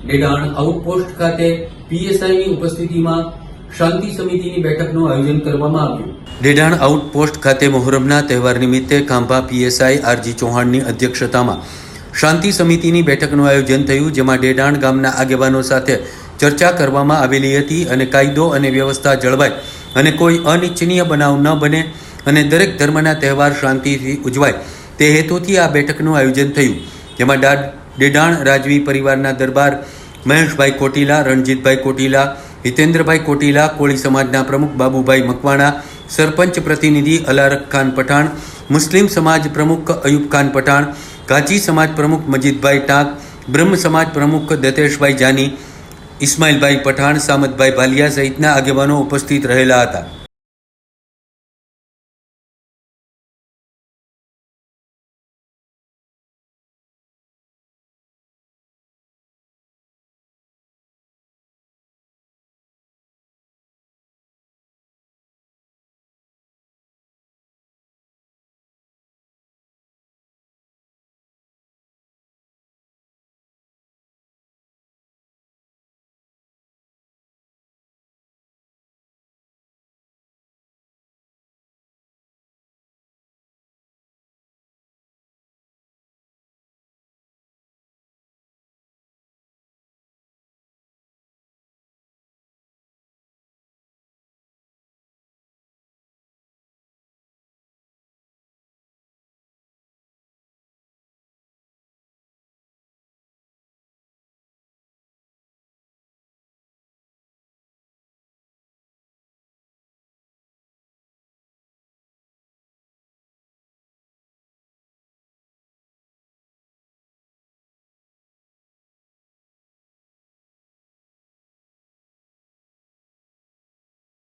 Dedan outpost ખાતે પીએસઆઈની ઉપસ્થિતિમાં શાંતિ સમિતિની બેઠકનું આયોજન કરવામાં આવ્યું. ડેડાણ આઉટપોસ્ટ ખાતે મોહરમના તહેવાર નિમિત્તે ખાંભા પીએસઆઈ આરજી ચૌહાણની અધ્યક્ષતામાં શાંતિ સમિતિની બેઠકનું આયોજન થયું, જેમાં ડેડાણ ગામના આગેવાનો સાથે ચર્ચા કરવામાં આવેલી હતી અને કાયદો અને વ્યવસ્થા જળવાય અને કોઈ અનિચ્છનીય બનાવ ન બને અને દરેક ધર્મના તહેવાર શાંતિથી ઉજવાય તે હેતુથી આ બેઠકનું આયોજન થયું, જેમાં ડા ડેડાણ રાજવી પરિવારના દરબાર, મહેશભાઈ કોટીલા, રણજીતભાઈ કોટીલા, હિતેન્દ્રભાઈ કોટીલા, કોળી સમાજના પ્રમુખ બાબુભાઈ મકવાણા, સરપંચ પ્રતિનિધિ અલારક ખાન પઠાણ, મુસ્લિમ સમાજ પ્રમુખ અયુબ ખાન પઠાણ ગાજી સમાજ પ્રમુખ મજીદભાઈ ટાંક, બ્રહ્મ સમાજ પ્રમુખ દતેશભાઈ જાની, ઇસ્માઇલભાઈ પઠાણ, સામતભાઈ ભાલિયા સહિતના આગેવાનો ઉપસ્થિત રહેલા હતા.